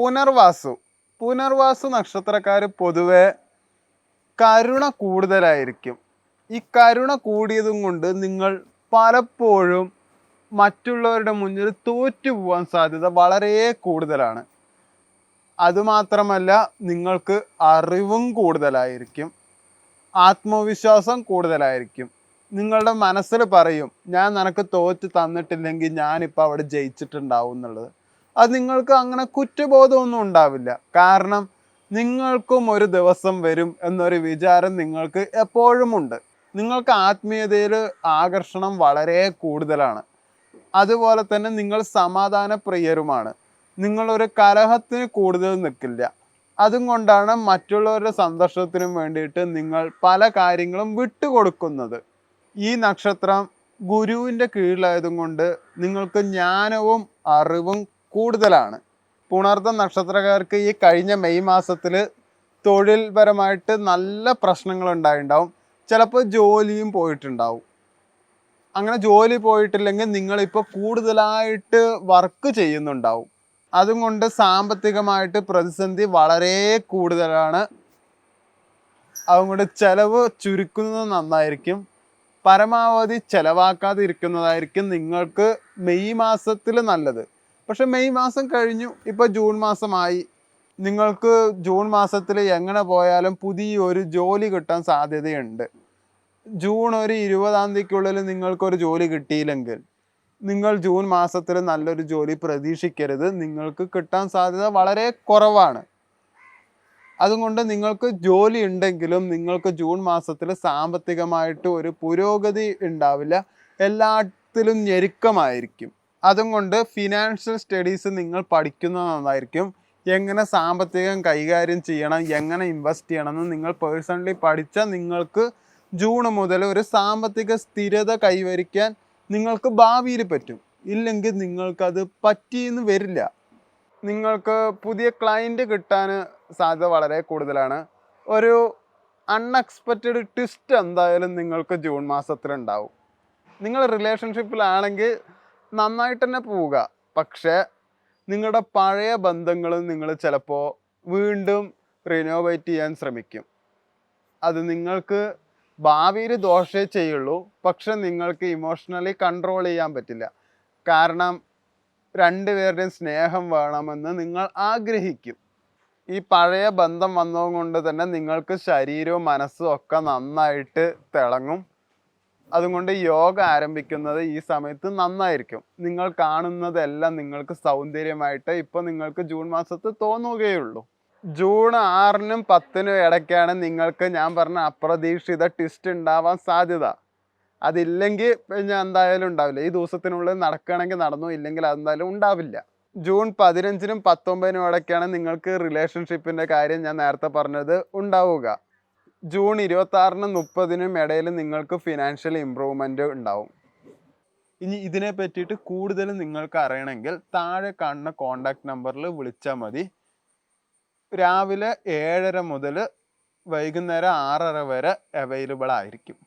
പുനർവാസു. പുനർവാസു നക്ഷത്രക്കാർ പൊതുവെ കരുണ കൂടുതലായിരിക്കും. ഈ കരുണ കൂടിയതും കൊണ്ട് നിങ്ങൾ പലപ്പോഴും മറ്റുള്ളവരുടെ മുന്നിൽ തോറ്റു പോകാൻ സാധ്യത വളരെ കൂടുതലാണ്. അതുമാത്രമല്ല നിങ്ങൾക്ക് അറിവും കൂടുതലായിരിക്കും. ആത്മവിശ്വാസം കൂടുതലായിരിക്കും. നിങ്ങളുടെ മനസ്സിൽ പറയും ഞാൻ നിനക്ക് തോറ്റ് തന്നിട്ടില്ലെങ്കിൽ ഞാനിപ്പോൾ അവിടെ ജയിച്ചിട്ടുണ്ടാവും എന്നുള്ളത്. അത് നിങ്ങൾക്ക് അങ്ങനെ കുറ്റബോധമൊന്നും ഉണ്ടാവില്ല. കാരണം നിങ്ങൾക്കും ഒരു ദിവസം വരും എന്നൊരു വിചാരം നിങ്ങൾക്ക് എപ്പോഴും ഉണ്ട് നിങ്ങൾക്ക് ആത്മീയതയിൽ ആകർഷണം വളരെ കൂടുതലാണ്. അതുപോലെ തന്നെ നിങ്ങൾ സമാധാന പ്രിയരുമാണ് നിങ്ങളൊരു കലഹത്തിന് കൂടുതൽ നിൽക്കില്ല. അതും കൊണ്ടാണ് മറ്റുള്ളവരുടെ സന്തോഷത്തിനും വേണ്ടിയിട്ട് നിങ്ങൾ പല കാര്യങ്ങളും വിട്ടുകൊടുക്കുന്നത്. ഈ നക്ഷത്രം ഗുരുവിന്റെ കീഴിലായതും കൊണ്ട് നിങ്ങൾക്ക് ജ്ഞാനവും അറിവും കൂടുതലാണ്. പുണർത്ത നക്ഷത്രക്കാർക്ക് ഈ കഴിഞ്ഞ മെയ് മാസത്തിൽ തൊഴിൽപരമായിട്ട് നല്ല പ്രശ്നങ്ങൾ ഉണ്ടായിട്ടുണ്ടാവും ചിലപ്പോൾ ജോലിയും പോയിട്ടുണ്ടാവും. അങ്ങനെ ജോലി പോയിട്ടില്ലെങ്കിൽ നിങ്ങളിപ്പോൾ കൂടുതലായിട്ട് വർക്ക് ചെയ്യുന്നുണ്ടാവും. അതുകൊണ്ട് സാമ്പത്തികമായിട്ട് പ്രതിസന്ധി വളരെ കൂടുതലാണ്. അതുകൊണ്ട് ചിലവ് ചുരുക്കുന്നത് നന്നായിരിക്കും. പരമാവധി ചിലവാക്കാതിരിക്കുന്നതായിരിക്കും നിങ്ങൾക്ക് മെയ് മാസത്തിൽ നല്ലത്. പക്ഷെ മെയ് മാസം കഴിഞ്ഞു. ഇപ്പോൾ ജൂൺ മാസമായി. നിങ്ങൾക്ക് ജൂൺ മാസത്തിൽ എങ്ങനെ പോയാലും പുതിയൊരു ജോലി കിട്ടാൻ സാധ്യതയുണ്ട്. ജൂൺ ഒരു ഇരുപതാം തീയതിക്കുള്ളിൽ നിങ്ങൾക്കൊരു ജോലി കിട്ടിയില്ലെങ്കിൽ നിങ്ങൾ ജൂൺ മാസത്തിൽ നല്ലൊരു ജോലി പ്രതീക്ഷിക്കരുത്. നിങ്ങൾക്ക് കിട്ടാൻ സാധ്യത വളരെ കുറവാണ്. അതുകൊണ്ട് നിങ്ങൾക്ക് ജോലി ഉണ്ടെങ്കിലും നിങ്ങൾക്ക് ജൂൺ മാസത്തിൽ സാമ്പത്തികമായിട്ട് ഒരു പുരോഗതി ഉണ്ടാവില്ല. എല്ലാത്തിലും ഞെരുക്കമായിരിക്കും. അതുകൊണ്ട് ഫിനാൻഷ്യൽ സ്റ്റഡീസ് നിങ്ങൾ പഠിക്കുന്നത് നന്നായിരിക്കും. എങ്ങനെ സാമ്പത്തികം കൈകാര്യം ചെയ്യണം എങ്ങനെ ഇൻവെസ്റ്റ് ചെയ്യണം എന്ന് നിങ്ങൾ പേഴ്സണലി പഠിച്ചാൽ നിങ്ങൾക്ക് ജൂൺ മുതൽ ഒരു സാമ്പത്തിക സ്ഥിരത കൈവരിക്കാൻ നിങ്ങൾക്ക് ഭാവിയിൽ പറ്റും. ഇല്ലെങ്കിൽ നിങ്ങൾക്കത് പറ്റിയെന്ന് വരില്ല. നിങ്ങൾക്ക് പുതിയ ക്ലയന്റ് കിട്ടാൻ സാധ്യത വളരെ കൂടുതലാണ്. ഒരു അൺഎക്സ്പെക്റ്റഡ് ട്വിസ്റ്റ് എന്തായാലും നിങ്ങൾക്ക് ജൂൺ മാസത്തിലുണ്ടാവും. നിങ്ങൾ റിലേഷൻഷിപ്പിലാണെങ്കിൽ നന്നായിട്ട് തന്നെ പോവുക. പക്ഷേ നിങ്ങളുടെ പഴയ ബന്ധങ്ങൾ നിങ്ങൾ ചിലപ്പോൾ വീണ്ടും റിനോവേറ്റ് ചെയ്യാൻ ശ്രമിക്കും. അത് നിങ്ങൾക്ക് ഭാവിയിൽ ദോഷേ ചെയ്യുള്ളൂ. പക്ഷെ നിങ്ങൾക്ക് ഇമോഷണലി കൺട്രോൾ ചെയ്യാൻ പറ്റില്ല. കാരണം രണ്ടുപേരുടെയും സ്നേഹം വേണമെന്ന് നിങ്ങൾ ആഗ്രഹിക്കും. ഈ പഴയ ബന്ധം വന്നതുകൊണ്ട് തന്നെ നിങ്ങൾക്ക് ശരീരവും മനസ്സും ഒക്കെ നന്നായിട്ട് തിളങ്ങും. അതുകൊണ്ട് യോഗ ആരംഭിക്കുന്നത് ഈ സമയത്ത് നന്നായിരിക്കും. നിങ്ങൾ കാണുന്നതെല്ലാം നിങ്ങൾക്ക് സൗന്ദര്യമായിട്ട് ഇപ്പൊ നിങ്ങൾക്ക് ജൂൺ മാസത്ത് തോന്നുകയുള്ളൂ. ജൂൺ ആറിനും പത്തിനും ഇടയ്ക്കാണ് നിങ്ങൾക്ക് ഞാൻ പറഞ്ഞ അപ്രതീക്ഷിത ട്വിസ്റ്റ് ഉണ്ടാവാൻ സാധ്യത. അതില്ലെങ്കിൽ ഞാൻ എന്തായാലും ഉണ്ടാവില്ല. ഈ ദിവസത്തിനുള്ളിൽ നടക്കുകയാണെങ്കിൽ നടന്നു ഇല്ലെങ്കിൽ അതെന്തായാലും ഉണ്ടാവില്ല. ജൂൺ പതിനഞ്ചിനും പത്തൊമ്പതിനും ഇടയ്ക്കാണ് നിങ്ങൾക്ക് റിലേഷൻഷിപ്പിന്റെ കാര്യം ഞാൻ നേരത്തെ പറഞ്ഞത് ഉണ്ടാവുക. ജൂൺ ഇരുപത്തി ആറിനും മുപ്പതിനും ഇടയിൽ നിങ്ങൾക്ക് ഫിനാൻഷ്യൽ ഇമ്പ്രൂവ്മെന്റ് ഉണ്ടാവും. ഇനി ഇതിനെ പറ്റിയിട്ട് കൂടുതൽ നിങ്ങൾക്ക് അറിയണമെങ്കിൽ താഴെ കാണുന്ന കോണ്ടാക്ട് നമ്പറിൽ വിളിച്ചാൽ മതി. രാവിലെ ഏഴര മുതൽ വൈകുന്നേരം ആറര വരെ അവൈലബിൾ ആയിരിക്കും.